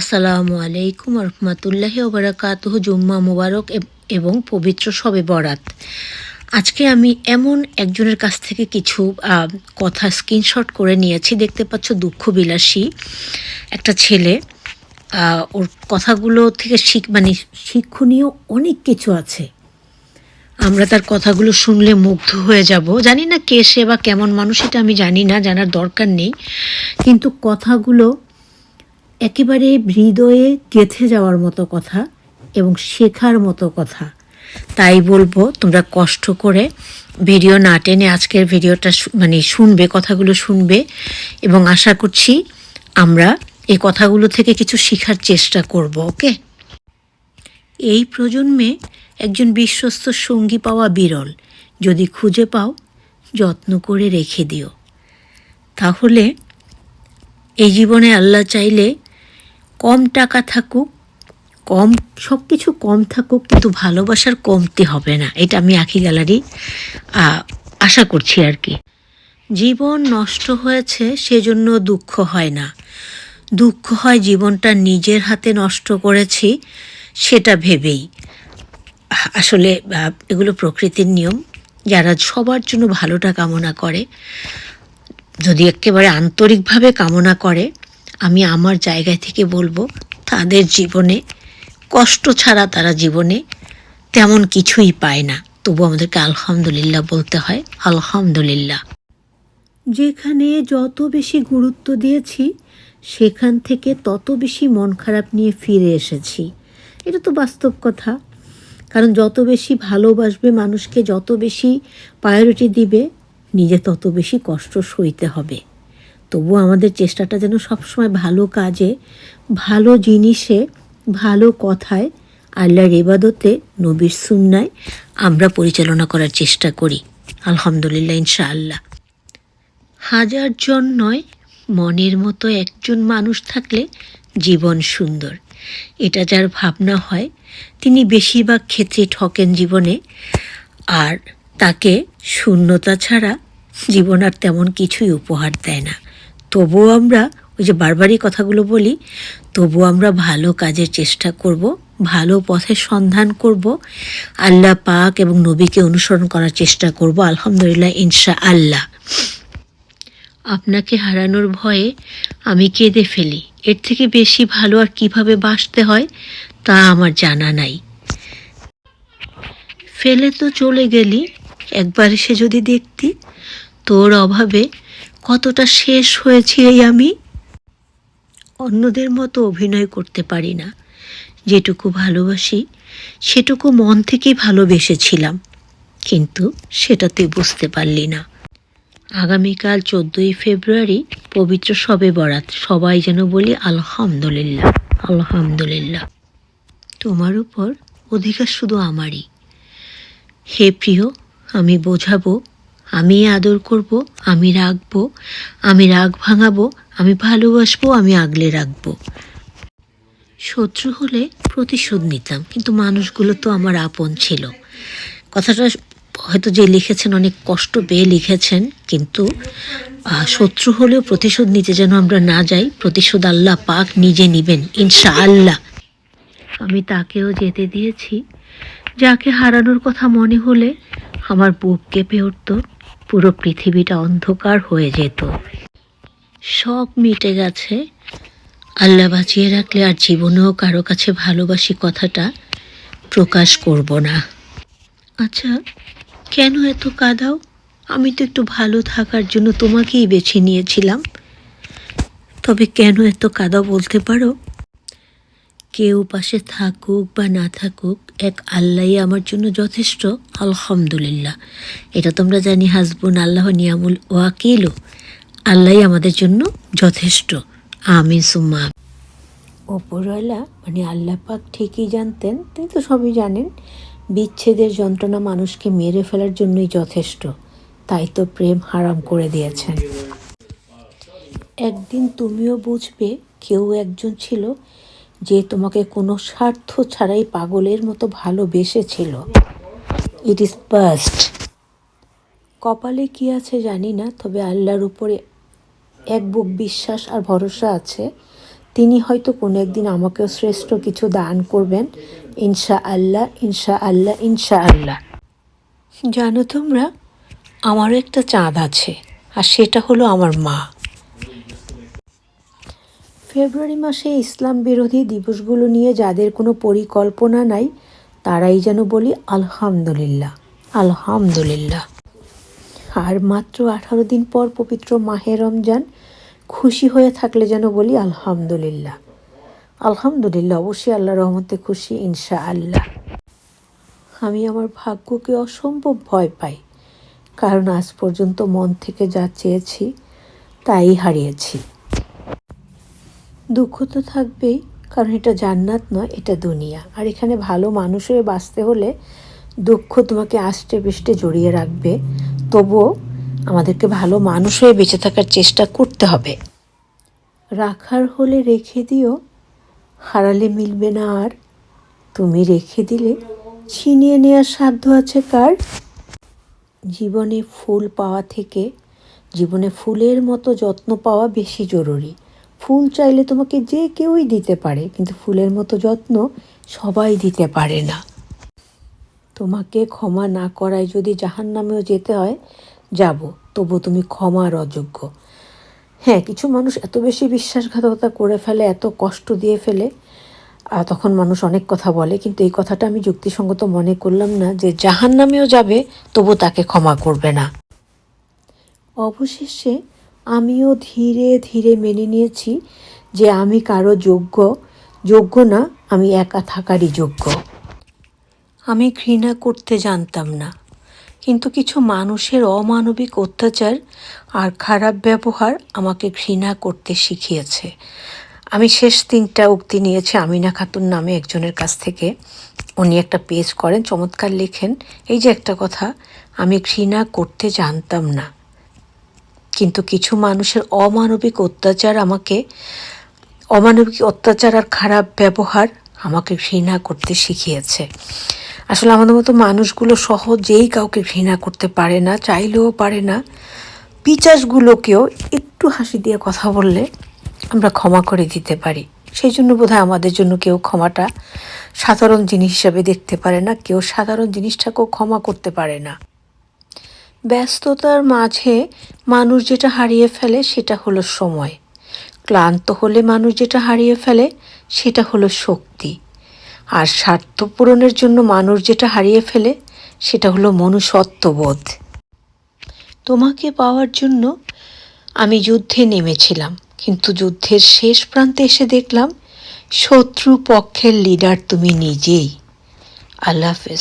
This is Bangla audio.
আসসালামু আলাইকুম রহমতুল্লাহি ওবরাকাতুহ জুম্মা মুবারক এবং পবিত্র সবে বরাত। আজকে আমি এমন একজনের কাছ থেকে কিছু কথা স্ক্রিনশট করে নিয়েছি। দেখতে পাচ্ছ দুঃখ বিলাসী একটা ছেলে। ওর কথাগুলো থেকে শিখ মানে শিক্ষণীয় অনেক কিছু আছে। আমরা তার কথাগুলো শুনলে মুগ্ধ হয়ে যাব। জানি না কে সে বা কেমন মানুষ এটা আমি জানি না, জানার দরকার নেই। কিন্তু কথাগুলো একেবারে হৃদয়ে গেঁথে যাওয়ার মতো কথা এবং শেখার মতো কথা। তাই বলব, তোমরা কষ্ট করে ভিডিও না টেনে আজকের ভিডিওটা মানে শুনবে, কথাগুলো শুনবে এবং আশা করছি আমরা এই কথাগুলো থেকে কিছু শেখার চেষ্টা করব, ওকে? এই প্রজন্মে একজন বিশ্বস্ত সঙ্গী পাওয়া বিরল। যদি খুঁজে পাও, যত্ন করে রেখে দিও। তাহলে এই জীবনে আল্লাহ চাইলে কম টাকা থাকুক, কম সব কিছু কম থাকুক, কিন্তু ভালোবাসার কমতি হবে না। এটা আমি আখি গ্যালারি আশা করছি আর কি। জীবন নষ্ট হয়েছে, সেজন্য দুঃখ হয় না। দুঃখ হয় জীবনটা নিজের হাতে নষ্ট করেছি, সেটা ভেবেই। আসলে এগুলো প্রকৃতির নিয়ম। যারা সবার জন্য ভালোটা কামনা করে, যদি একেবারে আন্তরিকভাবে কামনা করে আমি আমার জায়গা থেকে বলব, তাদের জীবনে, কষ্ট ছাড়া তারা জীবনে তেমন কিছুই পায় না। তবু আমাদেরকে আলহামদুলিল্লাহ বলতে হয়, আলহামদুলিল্লাহ। যেখানে যত বেশি গুরুত্ব দিয়েছি, সেখান থেকে তত বেশি মন খারাপ নিয়ে ফিরে এসেছি। এটা তো বাস্তব কথা। কারণ যত বেশি ভালোবাসবে মানুষকে, যত বেশি প্রায়োরিটি দিবে, নিজে তত বেশি কষ্ট সইতে হবে। তবু আমাদের চেষ্টাটা যেন সবসময় ভালো কাজে, ভালো জিনিসে, ভালো কথায় আল্লাহর ইবাদতে, নবীর সুন্নায় আমরা পরিচালনা করার চেষ্টা করি। আলহামদুলিল্লাহ, ইনশাআল্লাহ। হাজার জন নয়, মনের মতো একজন মানুষ থাকলে জীবন সুন্দর। এটা যার ভাবনা হয়, তিনি বেশিরভাগ ক্ষেত্রে ঠকেন জীবনে, আর তাকে শূন্যতা ছাড়া জীবন আর তেমন কিছুই উপহার দেয় না। তবুও আমরা ওই যে বারবারই কথাগুলো বলি, তবুও আমরা ভালো কাজের চেষ্টা করব, ভালো পথের সন্ধান করব, আল্লাহ পাক এবং নবীকে অনুসরণ করার চেষ্টা করব, আলহামদুলিল্লাহ ইনশা আল্লাহ আপনাকে হারানোর ভয়ে আমি কেঁদে ফেলি। এর থেকে বেশি ভালো আর কীভাবে বাঁচতে হয় তা আমার জানা নাই। ফেলে তো চলে গেলি, একবার এসে যদি দেখতি, তোর অভাবে কতটা শেষ হয়েছি এই আমি? অন্যদের মতো অভিনয় করতে পারি না। যেটুকু ভালোবাসি, সেটুকু মন থেকেই ভালোবেসেছিলাম। কিন্তু সেটা তুই বুঝতে পারলি না। আগামীকাল চোদ্দোই ফেব্রুয়ারি পবিত্র সবে বরাত। সবাই যেন বলি আলহামদুলিল্লাহ আলহামদুলিল্লাহ। তোমার উপর অধিকার শুধু আমারই। হে প্রিয়, আমি বোঝাবো আমি আদর করব, আমি রাখব, আমি রাগ ভাঙাবো, আমি ভালোবাসবো, আমি আগলে রাখব। শত্রু হলে প্রতিশোধ নিতাম, কিন্তু মানুষগুলো তো আমার আপন ছিল। কথাটা হয়তো যে লিখেছেন অনেক কষ্ট পেয়ে লিখেছেন, কিন্তু শত্রু হলেও প্রতিশোধ নিতে যেন আমরা না যাই, প্রতিশোধ আল্লাহ পাক নিজে নিবেন ইনশা আল্লাহ আমি তাকেও যেতে দিয়েছি। যাকে হারানোর কথা মনে হলে আমার বুক কেঁপে উঠত। পুরো পৃথিবীটা অন্ধকার হয়ে যেত। সব মিটে গেছে। আল্লাহ বাঁচিয়ে রাখলে আর জীবনেও কারও কাছে ভালোবাসি কথাটা প্রকাশ করব না। আচ্ছা কেন এত কাদাও? আমি তো একটু ভালো থাকার জন্য তোমাকেই বেছে নিয়েছিলাম। তবে কেন এত কাদাও বলতে পারো? কেউ পাশে থাকুক বা না থাকুক, এক আল্লাহই আমার জন্য যথেষ্ট। আলহামদুলিল্লাহ। এটা তোমরা জানি, হাসবুন আল্লাহ, নিয়ামুল ওয়াকিলও আল্লাহই আমাদের জন্য যথেষ্ট। আমিন, সুম্মা। ওপরওয়ালা মানে আল্লাহ পাক ঠিকই জানতেন, তিনি তো সবই জানেন, বিচ্ছেদের যন্ত্রণা মানুষকে মেরে ফেলার জন্যই যথেষ্ট। তাই তো প্রেম হারাম করে দিয়েছেন। একদিন তুমিও বুঝবে, কেউ একজন ছিল যে তোমাকে কোনো স্বার্থ ছাড়াই পাগলের মতো ভালোবেসেছিল। ইট ইজ পাস্ট কপালে কি আছে জানি না, তবে আল্লাহর উপরে এক বুক বিশ্বাস আর ভরসা আছে। তিনি হয়তো কোনো একদিন আমাকেও শ্রেষ্ঠ কিছু দান করবেন। ইনশা আল্লাহ ইনশা আল্লাহ ইনশা আল্লাহ জানো তোমরা, আমারও একটা চাঁদ আছে, আর সেটা হলো আমার মা। ফেব্রুয়ারি মাসে ইসলাম বিরোধী দিবসগুলো নিয়ে যাদের কোনো পরিকল্পনা নাই, তারাই যেন বলি আলহামদুলিল্লাহ আলহামদুলিল্লাহ। আর মাত্র আঠারো দিন পর পবিত্র মাহে রমজান, খুশি হয়ে থাকলে যেন বলি আলহামদুলিল্লাহ। আলহামদুলিল্লাহ, অবশ্যই আল্লাহ রহমতে খুশি ইনশা আল্লাহ আমি আমার ভাগ্যকে অসম্ভব ভয় পাই, কারণ আজ পর্যন্ত মন থেকে যা চেয়েছি, তাই হারিয়েছি। দুঃখ তো থাকবেই, কারণ এটা জান্নাত নয়, এটা দুনিয়া। আর এখানে ভালো মানুষ হয়ে বাঁচতে হলে দুঃখ তোমাকে আষ্টে পৃষ্ঠে জড়িয়ে রাখবে। তবুও আমাদেরকে ভালো মানুষ হয়ে বেঁচে থাকার চেষ্টা করতে হবে। রাখার হলে রেখে দিও, হারালে মিলবে না আর। তুমি রেখে দিলে ছিনিয়ে নেওয়ার সাধ্য আছে কার? জীবনে ফুল পাওয়া থেকে, জীবনে ফুলের মতো যত্ন পাওয়া বেশি জরুরি। ফুল চাইলে তোমাকে যে কেউই দিতে পারে, কিন্তু ফুলের মতো যত্ন সবাই দিতে পারে না। তোমাকে ক্ষমা না করায় যদি জাহান নামেও যেতে হয়, যাব। তবু তুমি ক্ষমার অযোগ্য। হ্যাঁ কিছু মানুষ এত বেশি বিশ্বাসঘাতকতা করে ফেলে, এত কষ্ট দিয়ে ফেলে আর তখন মানুষ অনেক কথা বলে, কিন্তু এই কথাটা আমি যুক্তিসঙ্গত মনে করলাম না যে জাহান নামেও যাবে তবু তাকে ক্ষমা করবে না। অবশেষে আমিও ধীরে ধীরে মেনে নিয়েছি যে আমি কারও যোগ্য যোগ্য না, আমি একা থাকারই যোগ্য। আমি ঘৃণা করতে জানতাম না, কিন্তু কিছু মানুষের অমানবিক অত্যাচার আর খারাপ ব্যবহার আমাকে ঘৃণা করতে শিখিয়েছে। আমি শেষ তিনটা উক্তি নিয়েছি আমিনা খাতুন নামে একজনের কাছ থেকে। উনি একটা পেজ করেন, চমৎকার লেখেন, এই যে একটা কথা, আমি ঘৃণা করতে জানতাম না। কিন্তু কিছু মানুষের অমানবিক অত্যাচার আমাকে, অমানবিক অত্যাচার আর খারাপ ব্যবহার আমাকে ঘৃণা করতে শিখিয়েছে। আসলে আমাদের মতো মানুষগুলো সহজেই কাউকে ঘৃণা করতে পারে না, চাইলেও পারে না। পিচাসগুলোকেও একটু হাসি দিয়ে কথা বললে আমরা ক্ষমা করে দিতে পারি। সেই জন্য বোধহয় আমাদের জন্য কেউ ক্ষমাটা সাধারণ জিনিস হিসাবে দেখতে পারে না, কেউ সাধারণ জিনিসটাকেও ক্ষমা করতে পারে না। ব্যস্ততার মাঝে মানুষ যেটা হারিয়ে ফেলে সেটা হলো সময়। ক্লান্ত হলে মানুষ যেটা হারিয়ে ফেলে সেটা হলো শক্তি। আর স্বার্থ পূরণের জন্য মানুষ যেটা হারিয়ে ফেলে সেটা হলো মনুষ্যত্ববোধ। তোমাকে পাওয়ার জন্য আমি যুদ্ধে নেমেছিলাম, কিন্তু যুদ্ধের শেষ প্রান্তে এসে দেখলাম শত্রু পক্ষের লিডার তুমি নিজেই। আল্লাহ হাফেজ।